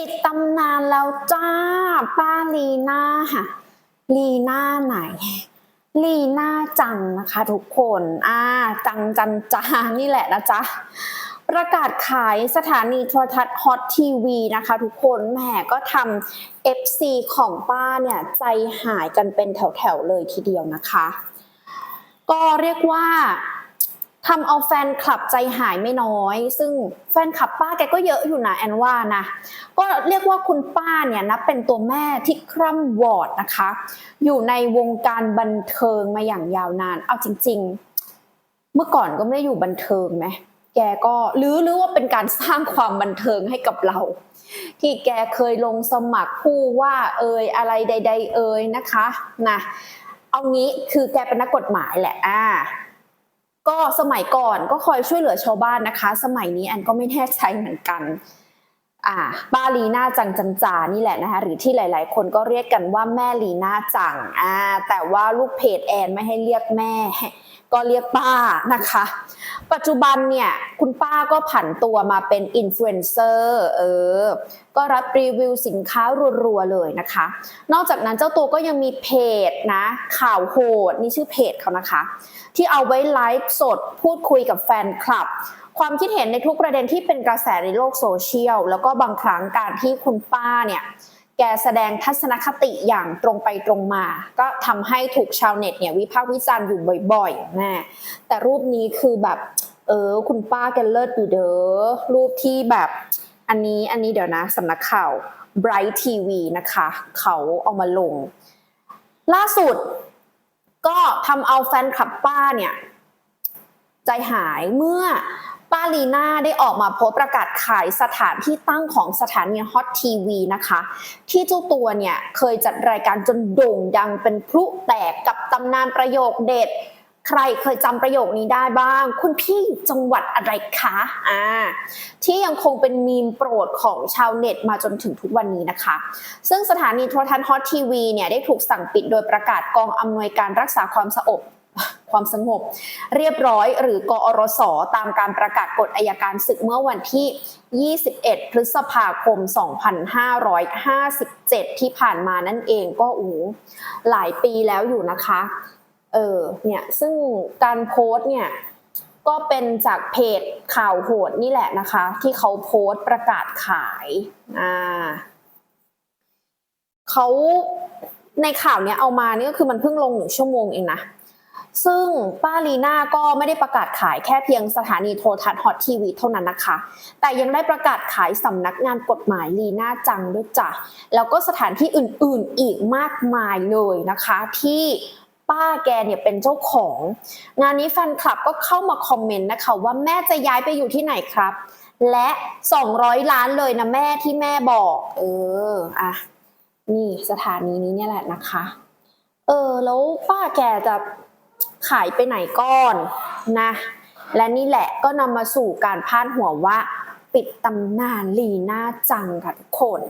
ปิดตำนานแล้วจ้า ป้าลีน่าค่ะลีน่าไหนลีน่าจังนะคะทุกคนอ่าจังจันจานี่แหละนะจ๊ะประกาศขายสถานีโทรทัศน์ฮอตทีวีนะคะทุกคนแหมก็ทำ FC ของป้าเนี่ย ใจหายกันเป็นแถวๆเลยทีเดียวนะคะ ก็เรียกว่า ทำเอาแฟนคลับใจหายไม่น้อย ซึ่งแฟนคลับป้าแกก็เยอะอยู่นะแอนว่านะ ก็เรียกว่าคุณป้าเนี่ยนับเป็นตัวแม่ที่คร่ำวอดนะคะ อยู่ในวงการบันเทิงมาอย่างยาวนาน เอาจริง ๆ เมื่อก่อนก็ไม่ได้อยู่บันเทิงไหมแกก็หรือหรือว่าเป็นการสร้างความบันเทิงให้กับเรา ที่แกเคยลงสมัครผู้ว่าเอ่ยอะไรใด ๆ เอ่ยนะคะนะเอางี้คือแกเป็นนักกฎหมายแหละอ่า ก็สมัยก่อนก็คอยช่วยเหลือชาวบ้านนะคะ สมัยนี้แอนก็ไม่แน่ใจเหมือนกัน อ่าป้าลีน่าจังจันจานี่แหละนะคะหรือที่หลาย ๆ คนก็เรียกกันว่าแม่ลีน่าจังอ่าแต่ว่าลูกเพจแอนไม่ให้เรียกแม่ ก็เรียกป้านะคะ ปัจจุบันเนี่ยคุณป้าก็ผันตัวมาเป็นอินฟลูเอนเซอร์เออก็รับรีวิวสินค้ารัว ๆ เลยนะคะ นอกจากนั้นเจ้าตัวก็ยังมีเพจนะข่าวโหดนี่ชื่อเพจเขานะคะ ที่เอาไว้ไลฟ์สดพูดคุยกับแฟนคลับความคิดเห็นในทุกประเด็นที่เป็นกระแสในโลกโซเชียล แล้วก็บางครั้งการที่คุณป้าเนี่ยแกแสดงทัศนคติอย่างตรงไปตรงมา ก็ทำให้ถูกชาวเน็ตเนี่ยวิพากษ์วิจารณ์อยู่บ่อยๆแม่แต่รูปนี้คือแบบเออคุณป้าแกเลิศอยู่เด้อรูปที่แบบอันนี้อันนี้เดี๋ยวนะสำนักข่าว Bright TV นะคะ เขาเอามาลง ล่าสุดก็ทำเอาแฟนคลับป้าเนี่ย ใจหายเมื่อ ป้าลีน่าได้ออกมาโพสประกาศขายสถานที่ตั้งของสถานีฮอตทีวีนะคะ ที่เจ้าตัวเนี่ยเคยจัดรายการจนโด่งดังเป็นพลุแตกกับตำนานประโยคเด็ด ใครเคยจำประโยคนี้ได้บ้าง คุณพี่จังหวัดอะไรคะอ่าที่ยังคงเป็นมีมโปรดของชาวเน็ตมาจนถึงทุกวันนี้นะคะ ซึ่งสถานีโทรทัศน์ฮอตทีวีเนี่ยได้ถูกสั่งปิดโดยประกาศกองอำนวยการรักษาความสงบ ความสงบ เรียบร้อย หรือกอรสตามการประกาศกฎอายการศึกเมื่อวันที่ 21 พฤษภาคม 2557 ที่ผ่านมานั่นเองก็โอ้หหลายปีแล้วอยู่นะคะ เออเนี่ยซึ่งการโพสต์เนี่ยก็เป็นจากเพจข่าวโหดนี่แหละนะคะ ที่เขาโพสต์ประกาศขายอ่าเขาในข่าวเนี้ยเอามานี่ก็คือมันเพิ่งลงหนึ่งชั่วโมงเองนะ ซึ่งป้าลีน่าก็ไม่ได้ประกาศขายแค่เพียงสถานีโทรทัศน์ฮอตทีวีเท่านั้นนะคะ แต่ยังได้ประกาศขายสำนักงานกฎหมายลีน่าจังด้วยจ้ะแล้วก็สถานที่อื่นๆอีกมากมายเลยนะคะ ที่ป้าแกเนี่ยเป็นเจ้าของ งานนี้แฟนคลับก็เข้ามาคอมเมนต์นะคะว่าแม่จะย้ายไปอยู่ที่ไหนครับ และ 200 ล้านเลยนะแม่ที่แม่บอก เอออะนี่สถานีนี้เนี่ยแหละนะคะ เออแล้วป้าแกจะ ขายไปไหนก่อนนะ และนี่แหละก็นำมาสู่การพาดหัวว่า ปิดตำนานลีน่าจังค่ะทุกคน